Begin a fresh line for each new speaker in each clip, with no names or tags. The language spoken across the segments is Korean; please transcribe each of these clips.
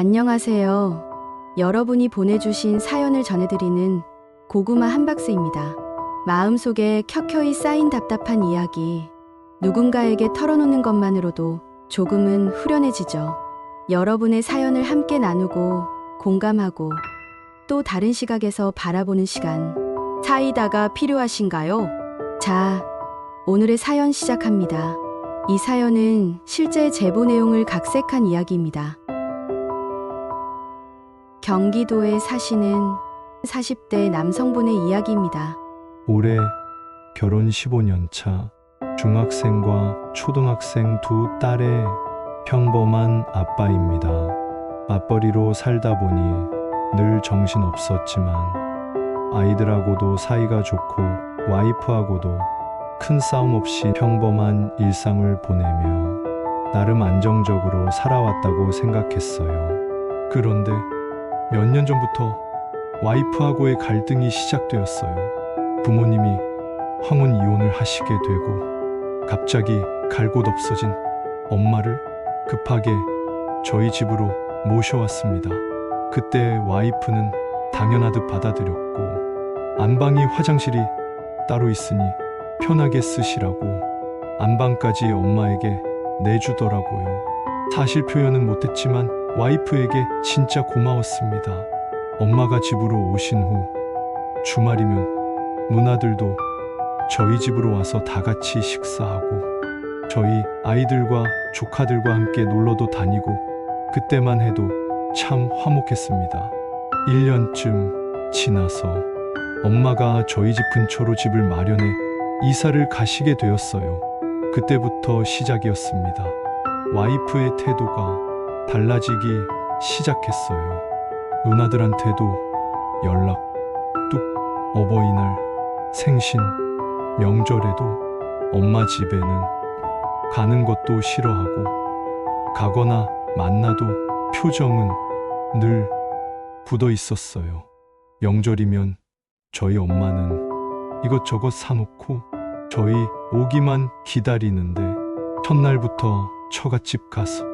안녕하세요. 여러분이 보내주신 사연을 전해드리는 고구마 한 박스입니다. 마음속에 켜켜이 쌓인 답답한 이야기, 누군가에게 털어놓는 것만으로도 조금은 후련해지죠. 여러분의 사연을 함께 나누고 공감하고 또 다른 시각에서 바라보는 시간. 사이다가 필요하신가요? 자, 오늘의 사연 시작합니다. 이 사연은 실제 제보 내용을 각색한 이야기입니다. 경기도에 사시는 40대 남성분의 이야기입니다.
올해 결혼 15년 차 중학생과 초등학생 두 딸의 평범한 아빠입니다. 맞벌이로 살다 보니 늘 정신 없었지만 아이들하고도 사이가 좋고 와이프하고도 큰 싸움 없이 평범한 일상을 보내며 나름 안정적으로 살아왔다고 생각했어요. 그런데 몇 년 전부터 와이프하고의 갈등이 시작되었어요. 부모님이 황혼 이혼을 하시게 되고 갑자기 갈 곳 없어진 엄마를 급하게 저희 집으로 모셔왔습니다. 그때 와이프는 당연하듯 받아들였고 안방이 화장실이 따로 있으니 편하게 쓰시라고 안방까지 엄마에게 내주더라고요. 사실 표현은 못했지만 와이프에게 진짜 고마웠습니다. 엄마가 집으로 오신 후 주말이면 누나들도 저희 집으로 와서 다 같이 식사하고 저희 아이들과 조카들과 함께 놀러도 다니고 그때만 해도 참 화목했습니다. 1년쯤 지나서 엄마가 저희 집 근처로 집을 마련해 이사를 가시게 되었어요. 그때부터 시작이었습니다. 와이프의 태도가 달라지기 시작했어요. 누나들한테도 연락 뚝 어버이날 생신 명절에도 엄마 집에는 가는 것도 싫어하고 가거나 만나도 표정은 늘 굳어 있었어요. 명절이면 저희 엄마는 이것저것 사놓고 저희 오기만 기다리는데 첫날부터 처갓집 가서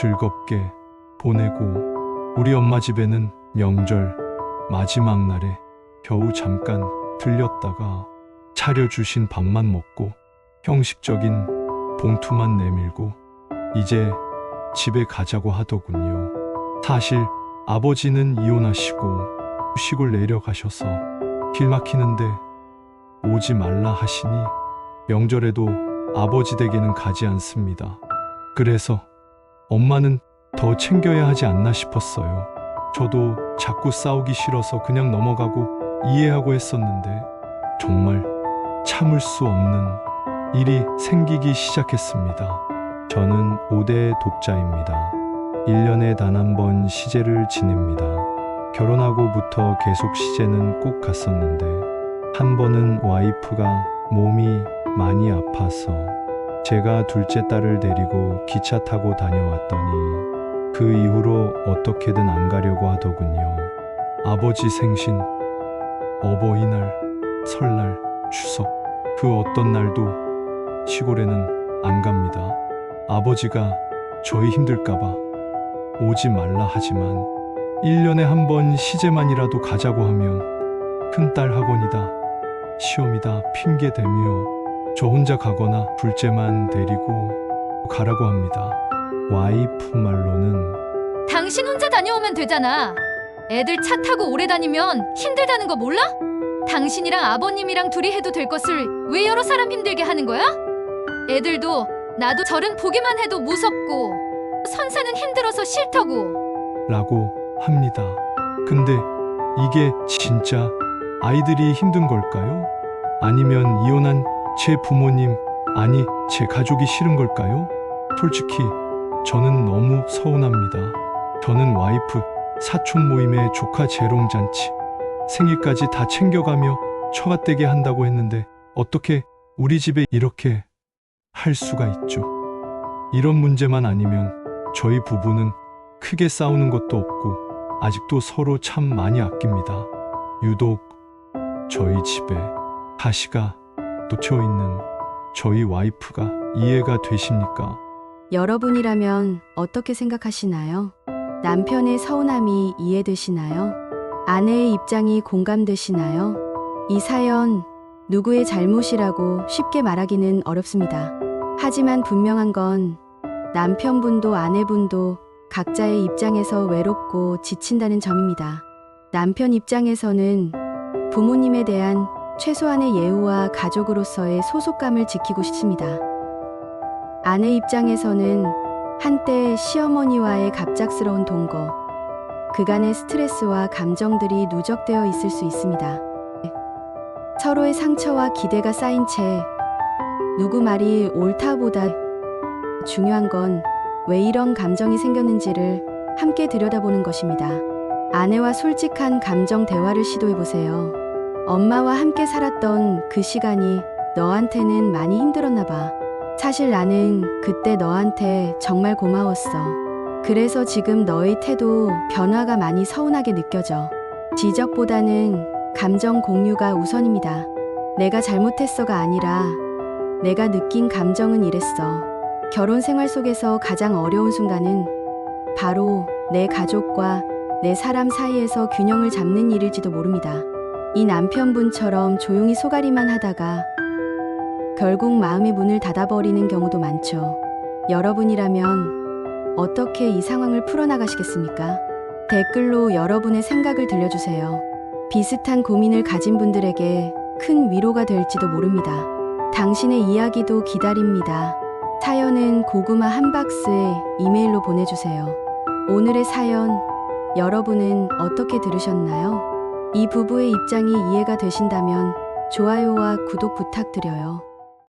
즐겁게 보내고 우리 엄마 집에는 명절 마지막 날에 겨우 잠깐 들렸다가 차려주신 밥만 먹고 형식적인 봉투만 내밀고 이제 집에 가자고 하더군요. 사실 아버지는 이혼하시고 시골 내려가셔서 길 막히는데 오지 말라 하시니 명절에도 아버지 댁에는 가지 않습니다. 그래서 엄마는 더 챙겨야 하지 않나 싶었어요. 저도 자꾸 싸우기 싫어서 그냥 넘어가고 이해하고 했었는데 정말 참을 수 없는 일이 생기기 시작했습니다. 저는 5대 독자입니다. 1년에 단 한 번 시제를 지냅니다. 결혼하고부터 계속 시제는 꼭 갔었는데 한 번은 와이프가 몸이 많이 아파서 제가 둘째 딸을 데리고 기차 타고 다녀왔더니 그 이후로 어떻게든 안 가려고 하더군요. 아버지 생신, 어버이날, 설날, 추석, 그 어떤 날도 시골에는 안 갑니다. 아버지가 저희 힘들까봐 오지 말라 하지만 1년에 한 번 시제만이라도 가자고 하면 큰딸 학원이다, 시험이다 핑계 대며 저 혼자 가거나 둘째만 데리고 가라고 합니다. 와이프 말로는
당신 혼자 다녀오면 되잖아. 애들 차 타고 오래 다니면 힘들다는 거 몰라? 당신이랑 아버님이랑 둘이 해도 될 것을 왜 여러 사람 힘들게 하는 거야? 애들도 나도 저른 보기만 해도 무섭고 선사는 힘들어서 싫다고.
라고 합니다. 근데 이게 진짜 아이들이 힘든 걸까요? 아니면 이혼한 제 부모님, 아니, 제 가족이 싫은 걸까요? 솔직히 저는 너무 서운합니다. 저는 와이프, 사촌 모임에 조카 재롱 잔치, 생일까지 다 챙겨가며 처갓되게 한다고 했는데 어떻게 우리 집에 이렇게 할 수가 있죠? 이런 문제만 아니면 저희 부부는 크게 싸우는 것도 없고 아직도 서로 참 많이 아낍니다. 유독 저희 집에 가시가 놓쳐 있는 저희 와이프가 이해가 되십니까?
여러분이라면 어떻게 생각하시나요? 남편의 서운함이 이해되시나요? 아내의 입장이 공감되시나요? 이 사연 누구의 잘못이라고 쉽게 말하기는 어렵습니다. 하지만 분명한 건 남편분도 아내분도 각자의 입장에서 외롭고 지친다는 점입니다. 남편 입장에서는 부모님에 대한 최소한의 예우와 가족으로서의 소속감을 지키고 싶습니다. 아내 입장에서는 한때 시어머니와의 갑작스러운 동거, 그간의 스트레스와 감정들이 누적되어 있을 수 있습니다. 서로의 상처와 기대가 쌓인 채 누구 말이 옳다보다 중요한 건 왜 이런 감정이 생겼는지를 함께 들여다보는 것입니다. 아내와 솔직한 감정 대화를 시도해 보세요. 엄마와 함께 살았던 그 시간이 너한테는 많이 힘들었나 봐. 사실 나는 그때 너한테 정말 고마웠어. 그래서 지금 너의 태도 변화가 많이 서운하게 느껴져. 지적보다는 감정 공유가 우선입니다. 내가 잘못했어가 아니라 내가 느낀 감정은 이랬어. 결혼 생활 속에서 가장 어려운 순간은 바로 내 가족과 내 사람 사이에서 균형을 잡는 일일지도 모릅니다. 이 남편분처럼 조용히 소가리만 하다가 결국 마음의 문을 닫아버리는 경우도 많죠. 여러분이라면 어떻게 이 상황을 풀어나가시겠습니까? 댓글로 여러분의 생각을 들려주세요. 비슷한 고민을 가진 분들에게 큰 위로가 될지도 모릅니다. 당신의 이야기도 기다립니다. 사연은 고구마 한 박스에 이메일로 보내주세요. 오늘의 사연, 여러분은 어떻게 들으셨나요? 이 부부의 입장이 이해가 되신다면 좋아요와 구독 부탁드려요.